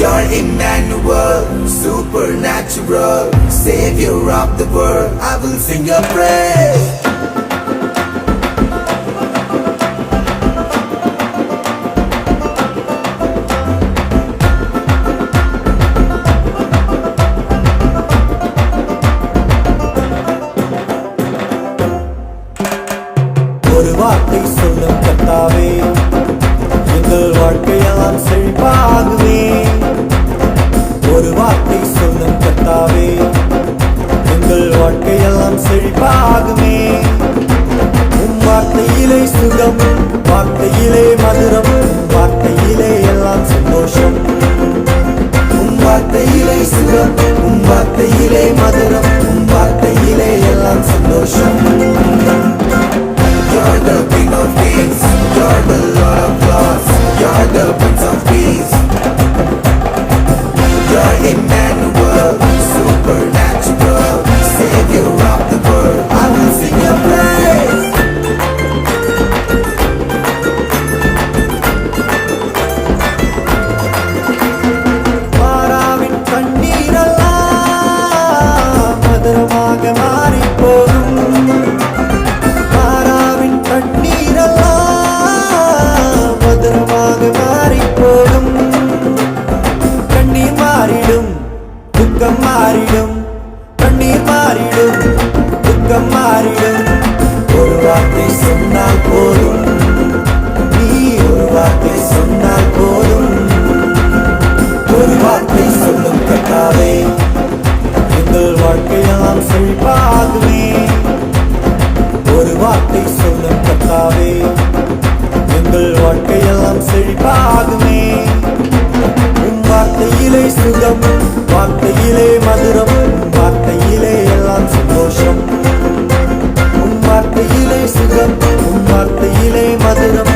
You're Emmanuel, supernatural, savior of the world. I will sing your praise. ஒரு வார்த்தை சொல்லும் கத்தாவே உங்கள் வாழ்க்கையெல்லாம் செழிப்பாகுமே. ஒரு வார்த்தை சொல்லும் கத்தாவே உங்கள் வாழ்க்கையெல்லாம் செழிப்பாகுமே. உம் வார்த்தையிலே சுகம் வார்த்தையிலே மதுரம் வார்த்தையிலே எல்லாம் சந்தோஷம். உம் வார்த்தையிலே சுகம் உம் வார்த்தையிலே மதுரம் உம் வார்த்தையிலே எல்லாம் சந்தோஷம். துக்கம் மாறிடும் கண்ணீர் மாறிடும் துக்கம் மாறிடும். ஒரு வார்த்தை சொன்னால் போதும். நீ ஒரு வார்த்தை சொன்னால் போதும். ஒரு வார்த்தை சொல்லும் கட்டாவே எங்கள் வாழ்க்கையெல்லாம் செழிப்பாகுமே. ஒரு வார்த்தை சொல்லும் கத்தாவே எங்கள் வாழ்க்கையெல்லாம் செழிப்பாகுமே. உம் வார்த்தையிலே சுகம் வார்த்தையில் to the